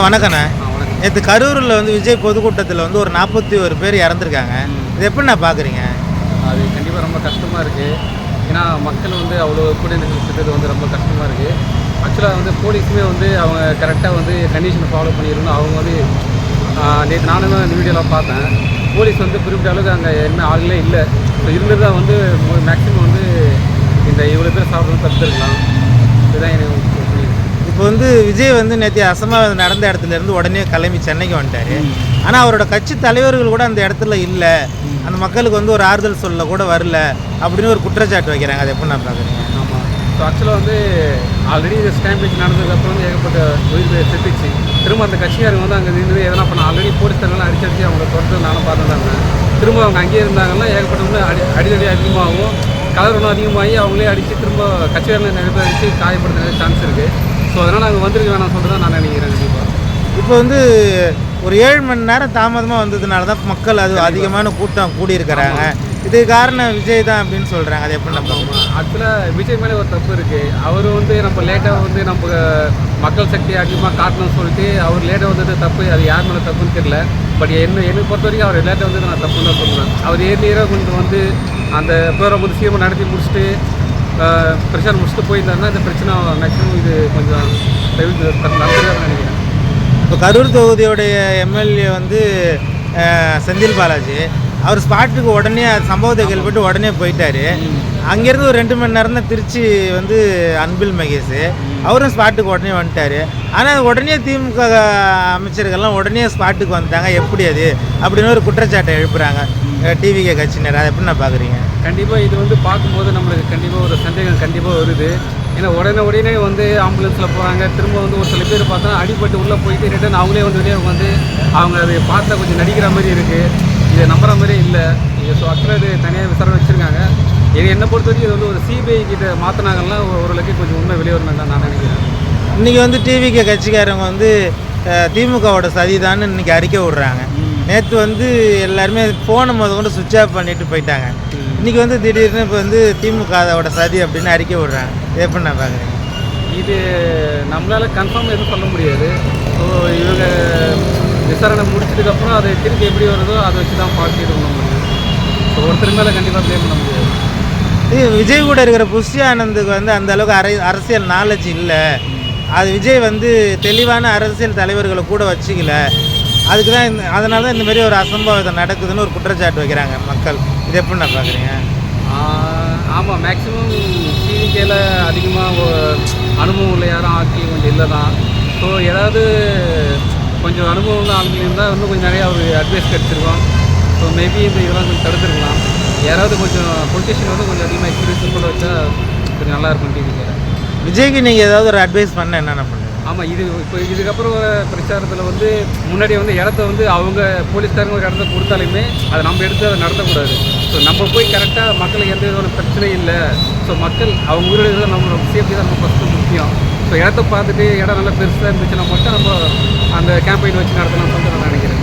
வணக்கண்ணே. நேற்று கரூரில் வந்து விஜய் பொதுக்கூட்டத்தில் வந்து ஒரு நாற்பத்தி ஒரு பேர் இறந்துருக்காங்க. இது எப்படி நான் பார்க்குறீங்க அது கண்டிப்பாக ரொம்ப கஷ்டமாக இருக்குது ஏன்னா மக்கள் வந்து அவ்வளோ கூட சுற்றுறது வந்து ரொம்ப கஷ்டமாக இருக்குது ஆக்சுவலாக வந்து போலீஸுமே வந்து அவங்க கரெக்டாக வந்து கண்டிஷனை ஃபாலோ பண்ணிடணும் அவங்க வந்து நேற்று நானும் இந்த வீடியோலாம் பார்த்தேன். போலீஸ் வந்து குறிப்பிட்ட அளவுக்கு அங்கே என்ன ஆளுங்களே இல்லை. ஸோ இருந்தது தான் வந்து மேக்ஸிமம் வந்து இந்த இவ்வளோ பேர் சாப்பிடணும் தடுத்துருக்கலாம். இதுதான் எனக்கு இப்போ வந்து விஜய் வந்து நேற்று அசம்பாவிதம் நடந்த இடத்துல இருந்து உடனே கிளம்பி சென்னைக்கு வந்துட்டாரு. ஆனால் அவரோட கட்சி தலைவர்கள் கூட அந்த இடத்துல இல்லை. அந்த மக்களுக்கு வந்து ஒரு ஆறுதல் சொல்ல கூட வரல அப்படின்னு ஒரு குற்றச்சாட்டு வைக்கிறாங்க. அதை எப்படி நான் ஆமாம் ஸோ ஆக்சுவலாக வந்து ஆல்ரெடி இந்த ஸ்டாம்பேஜ் நடந்ததுக்கப்புறம் வந்து ஏகப்பட்ட உயிர் செத்துச்சு. திரும்ப அந்த கட்சியாரங்க வந்து அங்கே இருந்து எதனா பண்ண ஆல்ரெடி போலீஸ்காரங்களாம் அடிச்சு அடிச்சு அவங்கள துரத்து நானும் பார்த்து தான் இருந்தேன் திரும்ப அவங்க அங்கேயே இருந்தாங்கன்னா ஏகப்பட்ட அடி அடிதடி அதிகமாகும். கலர் ஒன்றும் அதிகமாகி அவங்களே அடித்து திரும்ப கட்சியாரங்களை நிறைய பேர் அடித்து காயப்படுத்த நிறைய சான்ஸ் இருக்குது ஸோ அதனால் அங்கே வந்திருக்க வேணாம் சொல்லிட்டு தான் நான் நினைக்கிறேன் கண்டிப்பாக இப்போ வந்து ஒரு ஏழு மணி நேரம் தாமதமாக வந்ததுனால தான் மக்கள் அது அதிகமான கூட்டம் கூடியிருக்கிறாங்க. இது காரணம் விஜய் தான் அப்படின்னு சொல்கிறாங்க அது எப்படி நம்ம ஆக்சுவலாக விஜய் மேலே ஒரு தப்பு இருக்குது அவர் வந்து நம்ம லேட்டாக வந்து நம்ம மக்கள் சக்தி அதிகமாக காட்டணும்னு சொல்லிட்டு அவர் லேட்டாக வந்தது தப்பு. அது யார் மேலே தப்புன்னு தெரியல. பட் என்ன என்னை பொறுத்த வரைக்கும் அவர் லேட்டாக வந்தது நான் தப்புன்னு தான் சொல்லுவேன். அவர் ஏர்லியராக கொஞ்சம் வந்து அந்த ப்ரோக்ராம் வந்து சீக்கிரம் நடத்தி முடிச்சுட்டு பிரச்சாரம் முடிச்சுட்டு போயிருந்தாருன்னா இந்த பிரச்சனை மேக்ஸிமம் இது கொஞ்சம் நினைக்கிறேன். இப்போ கரூர் தொகுதியோடைய எம்எல்ஏ வந்து செந்தில் பாலாஜி. அவர் ஸ்பாட்டுக்கு உடனே சம்பவத்தை கேள்விப்பட்டு உடனே போயிட்டாரு. அங்கேருந்து ஒரு ரெண்டு மணி நேரம் தான் திருச்சி வந்து அன்பில் மகேஷ். அவரும் ஸ்பாட்டுக்கு உடனே வந்துட்டாரு. ஆனால் உடனே திமுக அமைச்சர்கள்லாம் உடனே ஸ்பாட்டுக்கு வந்துட்டாங்க. எப்படி அது? அப்படின்னு ஒரு குற்றச்சாட்டை எழுப்புறாங்க. டிவிகே கட்சியினர் அதை எப்படி நான் பார்க்குறீங்க? கண்டிப்பாக இது வந்து பார்க்கும்போது நம்மளுக்கு கண்டிப்பாக ஒரு சந்தேகம் கண்டிப்பாக வருது. ஏன்னா உடனே உடனே வந்து ஆம்புலன்ஸில் போகிறாங்க திரும்ப வந்து ஒரு சில பேர் பார்த்தா அடிபட்டு உள்ளே போயிட்டு ரிட்டன் அவங்களே வந்து வெளியே வந்து அவங்க அதை பார்த்தா கொஞ்சம் நடிக்கிற மாதிரி இருக்குது இதை நம்புற மாதிரி இல்லை. இது ஸோ ஆக்சுவலாக இது தனியாக விசாரணை வச்சுருக்காங்க. இது என்னை பொறுத்த வரைக்கும் இது வந்து ஒரு சிபிஐ கிட்ட மாற்றினாங்கன்னா ஓரளவுக்கு கொஞ்சம் உண்மை வெளியே வரணும் தான் நான் நினைக்கிறேன். இன்றைக்கி வந்து டிவிகே கட்சிக்காரங்க வந்து திமுகவோட சதிதான்னு இன்னைக்கு அறிக்கை விடுறாங்க. நேற்று வந்து எல்லாருமே ஃபோனை முத கொண்டு சுவிட்ச் ஆஃப் பண்ணிட்டு போயிட்டாங்க. இன்றைக்கி வந்து திடீர்னு இப்போ வந்து திமுகவோட சதி அப்படின்னு அறிக்கை விடுறாங்க. இது எப்படி நான் பார்க்குறேன் இது நம்மளால கன்ஃபார்ம் எதுவும் சொல்ல முடியாது. ஸோ இவங்க விசாரணை முடிச்சதுக்கப்புறம் அது திருப்பி எப்படி வருதோ அதை வச்சு தான் பார்த்து இது பண்ண முடியும். ஸோ ஒருத்தர் மேலே கண்டிப்பாக ப்ளேம் பண்ண முடியாது. இது விஜய் கூட இருக்கிற புஷி ஆனந்துக்கு வந்து அந்த அளவுக்கு அரை அரசியல் நாலேஜ் இல்லை. அது விஜய் வந்து தெளிவான அரசியல் தலைவர்களை கூட வச்சுக்கல. அதுக்கு தான் இந்த அதனால தான் இந்த மாதிரி ஒரு அசம்பாவிதம் நடக்குதுன்னு ஒரு குற்றச்சாட்டு வைக்கிறாங்க மக்கள். இது எப்படி நான் பார்க்குறீங்க? ஆமாம் மேக்ஸிமம் டிவிக்கேல அதிகமாக அனுபவம் உள்ள யாரும் ஆட்கள் கொஞ்சம் இல்லை தான் ஸோ ஏதாவது கொஞ்சம் அனுபவம் உள்ள ஆட்கள் இருந்தால் இன்னும் கொஞ்சம் நிறையா ஒரு அட்வைஸ் கிடச்சிருக்கோம். ஸோ மேபி இந்த இதெல்லாம் கொஞ்சம் தடுத்துருக்கலாம். யாராவது கொஞ்சம் பொலிட்டிஷியன் வந்து கொஞ்சம் அதிகமாக எக்ஸ்பீரியன்ஸ் கூட வச்சா கொஞ்சம் நல்லா இருக்கும் டிவிக்கேல விஜய்க்கு நீங்கள் ஏதாவது ஒரு அட்வைஸ் பண்ண என்னென்ன பண்ணுங்க ஆமாம் இது இப்போ இதுக்கப்புறம் பிரச்சாரத்தில் வந்து முன்னாடி வந்து இடத்த வந்து அவங்க போலீஸ்காரங்க ஒரு இடத்த கொடுத்தாலுமே அதை நம்ம எடுத்து அதை நடத்தக்கூடாது. ஸோ நம்ம போய் கரெக்டாக மக்களுக்கு எந்த விதமான பிரச்சனையும் இல்லை. ஸோ மக்கள் அவங்க உயிரோட நம்ம சேஃப்டி தான் நம்ம ஃபஸ்ட்டு முக்கியம். ஸோ இடத்த பார்த்துட்டு இடம் நல்லா பெருசாக இருந்துச்சுன்னா மட்டும் நம்ம அந்த கேம்பெயின் வச்சு நடத்தலாம்னு சொல்லிட்டு நான் நினைக்கிறேன்.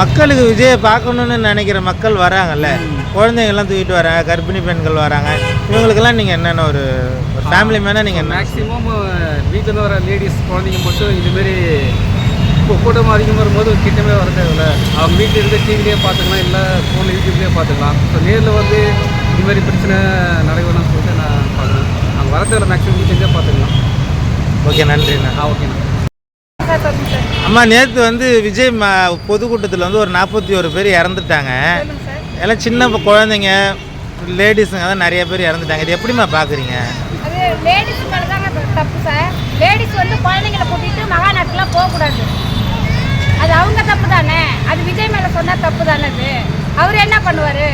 மக்களுக்கு விஜயை பார்க்கணுன்னு நினைக்கிற மக்கள் வராங்கல்ல? குழந்தைங்கள்லாம் தூக்கிட்டு வராங்க கர்ப்பிணி பெண்கள் வராங்க. இவங்களுக்கெல்லாம் நீங்கள் என்னென்ன ஒரு ஃபேமிலி மேனாக நீங்கள் மேக்ஸிமம் வீட்டில் வர லேடிஸ் குழந்தைங்க மட்டும் இதுமாரி இப்போ கூட்டம் அதிகமாக வரும்போது கிட்டமே வர தேவையில்ல. அவங்க வீட்டில் இருந்து டிவிலேயே பார்த்துக்கலாம் இல்லை ஃபோனில் யூடியூப்லேயே பார்த்துக்கலாம். ஸோ நேரில் வந்து இது மாதிரி பிரச்சனை நடக்கணும்னு சொல்லிட்டு நான் பார்க்குறேன். அவங்க வர தேவையில்ல மேக்ஸிமம் வீட்டிலேருந்தே பார்த்துக்கலாம். ஓகே நன்றிண்ணா. ஆ ஓகேண்ணா அம்மா நேற்று வந்து விஜய் ம பொதுக்கூட்டத்தில் வந்து ஒரு நாற்பத்தி ஒரு பேர் இறந்துட்டாங்க. எல்லாம் சின்ன குழந்தைங்க லேடிஸுங்க தான் நிறைய பேர் இறந்துட்டாங்க. இது எப்படிம்மா பார்க்குறீங்க அது லேடிஸ் மேலே தாங்க தப்பு சார் லேடிஸ் வந்து குழந்தைங்கள கூட்டிகிட்டு மகாநாட்டுக்குலாம் போகக்கூடாது. அது அவங்க தப்பு தானே? அது விஜய் மேலே சொன்னால் தப்பு தானே அது? அவர் என்ன பண்ணுவார்?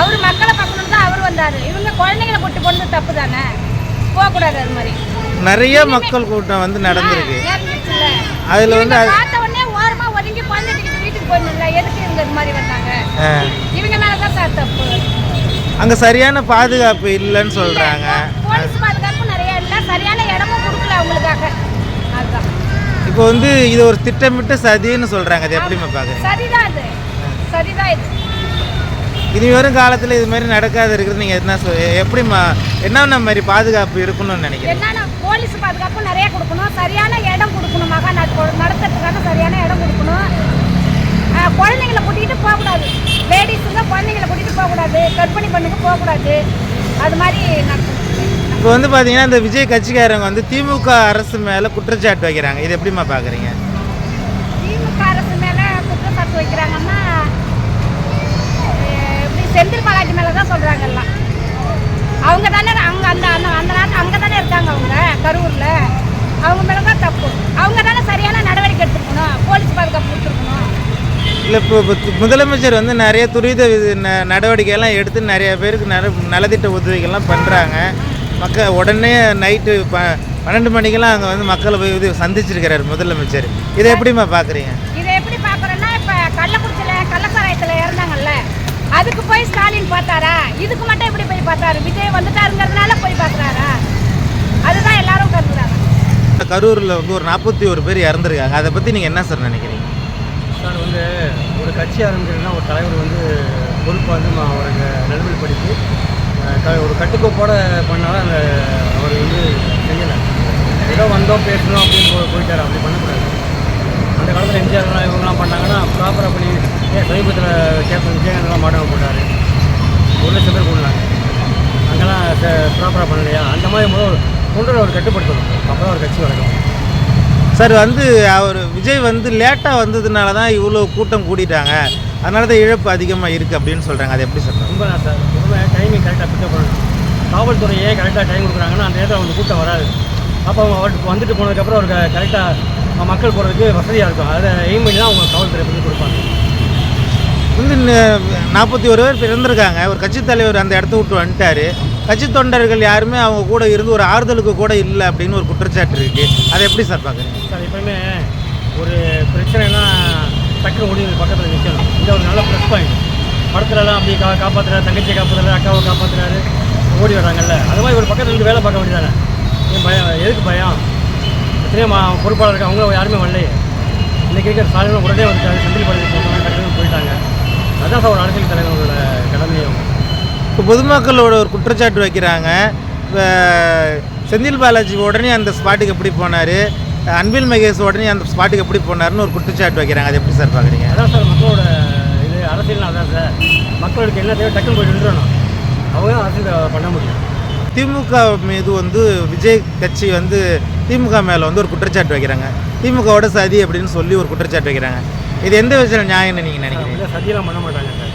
அவர் மக்களை பார்க்கணும் தான் அவர் வந்தார். இவங்க குழந்தைங்கள கூட்டி போனது தப்பு தானே? போகக்கூடாது அது மாதிரி. நிறைய மக்கள் கூட்டம் வந்து நடந்திருக்கு. அதுல வந்து பார்த்த உடனே ஓரமா ஒதுங்கி குழந்தைகிட்ட வீட்டுக்கு போயிடணும்ல எதுக்கு இவங்க இது மாதிரி வந்தாங்க. இவங்க மேலே தான் சார் தப்பு. அங்கே சரியான பாதுகாப்பு இல்லைன்னு சொல்கிறாங்க போலீஸ் பாதுகாப்பு நிறைய இல்லை. சரியான இடமும் கொடுக்கல அவங்களுக்காக. அதுதான் இப்போ வந்து இது ஒரு திட்டமிட்ட சதின்னு சொல்கிறாங்க அது எப்படிம்மா பார்க்குறீங்க? சரிதான் அது. சரிதான் இது. இனி வரும் காலத்தில் இது மாதிரி நடக்காது இருக்கிறது நீங்கள் என்ன சொல் எப்படிம்மா என்னென்ன மாதிரி பாதுகாப்பு இருக்கணும்னு நினைக்கிறீங்க? என்னன்னா போலீஸ் பாதுகாப்பு நிறைய கொடுக்கணும். சரியான இடம் கொடுக்கணும். மகா நடத்துறதுக்கான சரியான இடம் கொடுக்கணும். ஆஹ் குழந்தைங்கள கூட்டிகிட்டு போகக்கூடாது. லேடிஸுங்க குழந்தைங்கள கூட்டிகிட்டு போகக்கூடாது. கர்ப்பிணி பெண்ணுக்கு போகக்கூடாது. அது மாதிரி நடத்தணும் இப்போ வந்து பார்த்தீங்கன்னா இந்த விஜய் கட்சிக்காரங்க வந்து திமுக அரசு மேலே குற்றச்சாட்டு வைக்கிறாங்க. இது எப்படிம்மா பார்க்குறீங்க திமுக அரசு மேலே குற்றச்சாட்டு வைக்கிறாங்கன்னா இப்படி செந்தில் பாலாஜி மேலே தான் சொல்கிறாங்க எல்லாம் அவங்க தானே அவங்க அந்த அந்த அந்த நாட்டு அங்கே தானே இருக்காங்க அவங்க கரூரில். அவங்க மேலே தான் தப்பு. அவங்க தானே சரியான நடவடிக்கை எடுத்துருக்கணும். போலீஸ் பாதுகாப்பு கொடுத்துருக்கணும். இல்லை இப்போ முதலமைச்சர் வந்து நிறைய துரித நடவடிக்கையெல்லாம் எடுத்து நிறைய பேருக்கு நல நலத்திட்ட உதவிகள்லாம் பண்ணுறாங்க மக்கள் உடனே நைட்டு ப பன்னெண்டு மணிக்கெல்லாம் அங்கே வந்து மக்களை போய் இது சந்திச்சிருக்கிறாரு முதலமைச்சர். இதை எப்படிம்மா பார்க்குறீங்க இதை எப்படி பார்க்குறோன்னா இப்போ கள்ளக்குறிச்சியில் கள்ளசாராயத்தில் இறந்தாங்கல்ல அதுக்கு போய் ஸ்டாலின் பார்த்தாரா? இதுக்கு மட்டும் எப்படி போய் பார்த்தாரு? விஜய் வந்துட்டாருங்கிறதுனால போய் பார்க்குறாரா? அதுதான் எல்லாரும் கருதுறாங்க. கரூரில் வந்து ஒரு நாற்பத்தி ஒரு பேர் இறந்துருக்காங்க. அதை பற்றி நீங்கள் என்ன சார் நினைக்கிறீங்க? சார் வந்து ஒரு கட்சி ஆரம்பிக்கிறதுனா ஒரு தலைவர் வந்து பொறுப்பாக வந்து அவருக்கு நல்வழிப்படுத்தி க- ஒரு கட்டுக்கோப்போட பண்ணாலும் அந்த அவர் வந்து செய்யலை. ஏதோ வந்தோம் பேசணும் அப்படின்னு போ போயிட்டார். அப்படி பண்ணக்கூடாது. அந்த காலத்தில் எம்ஜிஆர்லாம் இவங்கலாம் பண்ணாங்கன்னா ப்ராப்பராக பண்ணி ஏன் சமீபத்தில் கேப்டன் விஜயகாந்த்லாம் மாடகம் போட்டார். ஒரு லட்சம் பேர் கொண்டாங்க அங்கெல்லாம் ப்ராப்பராக பண்ணலையா? அந்த மாதிரி முதல் கொண்டு அவர் கட்டுப்படுத்தணும். அப்புறம் ஒரு கட்சி வளர்க்கணும் சார் வந்து அவர் விஜய் வந்து லேட்டாக வந்ததுனால தான் இவ்வளோ கூட்டம் கூடிட்டாங்க. அதனால தான் இழப்பு அதிகமாக இருக்குது அப்படின்னு சொல்கிறாங்க அது எப்படி சொல்கிறாங்க ரொம்ப நான் சார் எப்பவுமே டைமிங் கரெக்டாக பிக்கப் பண்ணணும். காவல்துறையே கரெக்டாக டைம் கொடுக்குறாங்கன்னா அந்த நேரத்தில் அவங்க கூட்டம் வராது. அப்போ அவங்க அவருக்கு வந்துட்டு போனதுக்கப்புறம் அவருக்கு கரெக்டாக மக்கள் போகிறதுக்கு வசதியாக இருக்கும். அதை எய்ம் பண்ணி தான் அவங்க காவல்துறை பண்ணி கொடுப்பாங்க. வந்து நாற்பத்தி ஒரு பேர் பிறந்திருக்காங்க. ஒரு கட்சி தலைவர் அந்த இடத்த விட்டு வந்துட்டாரு. கட்சி தொண்டர்கள் யாருமே அவங்க கூட இருந்து ஒரு ஆறுதலுக்கு கூட இல்லை அப்படின்னு ஒரு குற்றச்சாட்டு இருக்குது அதை எப்படி சார் பார்க்குறீங்க சார் எப்பவுமே ஒரு பிரச்சனைனா டக்குனு ஓடி பக்கத்தில் நிற்கணும் இது ஒரு நல்ல ப்ரெஸ் பாயிண்ட் படத்துலலாம் அப்படி கா காப்பாற்றுறாரு தங்கச்சியை காப்பாற்றுறாரு அக்காவை காப்பாற்றுறாரு ஓடி வர்றாங்கல்ல. அது மாதிரி ஒரு பக்கத்தில் இருந்து வேலை பார்க்க வேண்டியதானே? ஏன் பயம்? எதுக்கு பயம்? எத்தனையோ மா பொறுப்பாளர் இருக்கு அவங்களும் யாருமே வரலையே. இன்றைக்கி இருக்கிற சாலையில் உடனே வந்துட்டாரு. செந்தில் படத்தில் போட்டோம் டக்குனு போயிட்டாங்க. அதுதான் சார் ஒரு அரசியல் தலைவர்களோட கடமையும் இப்போ பொதுமக்களோட ஒரு குற்றச்சாட்டு வைக்கிறாங்க. இப்போ செந்தில் பாலாஜி உடனே அந்த ஸ்பாட்டுக்கு எப்படி போனார்? அன்பில் மகேஷ் உடனே அந்த ஸ்பாட்டுக்கு எப்படி போனாருன்னு ஒரு குற்றச்சாட்டு வைக்கிறாங்க. அது எப்படி சார் பார்க்குறீங்க? அதான் சார் மக்களோட இது அரசியல்னா அதான் சார். மக்களுக்கு என்ன தேவை டக்குன்னு போய் நின்றணும் அவங்க தான் அரசியல் பண்ண முடியும். திமுக மீது வந்து விஜய் கட்சி வந்து திமுக மேலே வந்து ஒரு குற்றச்சாட்டு வைக்கிறாங்க. திமுகவோட சதி அப்படின்னு சொல்லி ஒரு குற்றச்சாட்டு வைக்கிறாங்க. இது எந்த விஷயம் நியாயம்னு நீங்கள் நினைக்கிறீங்க? சதியெல்லாம் பண்ண மாட்டாங்க சார்.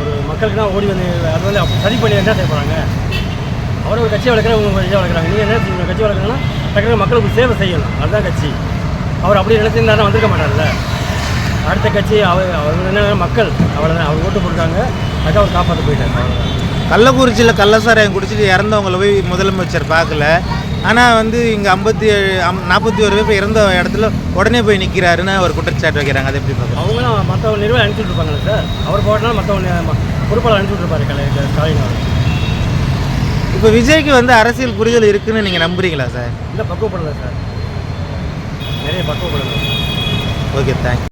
ஒரு மக்களுக்கு தான் ஓடி வந்து அது வந்து சதி பண்ணி என்ன செய்ய போகிறாங்க அவரை ஒரு கட்சி வளர்க்குற உங்க கட்சி வளர்க்குறாங்க. நீங்கள் என்ன கட்சி வளர்க்கணும்னா டக்குனு மக்களுக்கு சேவை செய்யணும். அதுதான் கட்சி. அவர் அப்படி நினைச்சிருந்தாலும் வந்திருக்க மாட்டார்ல. அடுத்த கட்சி அவர் அவர் என்ன மக்கள் அவ்வளோதான் அவர் ஓட்டு போட்டாங்க அதுக்காக அவர் காப்பாற்ற அவ்வளோதான் கள்ளக்குறிச்சியில் கள்ளசாராயம் குடிச்சிட்டு இறந்தவங்கள போய் முதலமைச்சர் பார்க்கல. ஆனால் வந்து இங்கே ஐம்பத்தி ஏழு நாற்பத்தி ஒரு பேர் இறந்த இடத்துல உடனே போய் நிற்கிறாருன்னு ஒரு குற்றச்சாட்டு வைக்கிறாங்க. அதை எப்படி பார்க்குறோம் அவங்களும் மற்றவங்க நிர்வாகம் அனுப்பிச்சு விட்ருப்பாங்கல்ல சார். அவர் போட்டனால மற்றவங்க பொறுப்பாளர் அனுப்பிச்சு விட்ருப்பாரு கலை ஸ்டாலின் அவர் இப்போ விஜய்க்கு வந்து அரசியல் புரிதல் இருக்குன்னு நீங்கள் நம்புறீங்களா சார்? இல்லை பக்குவப்படலை சார். நிறைய பக்குவப்படலை. Okay thanks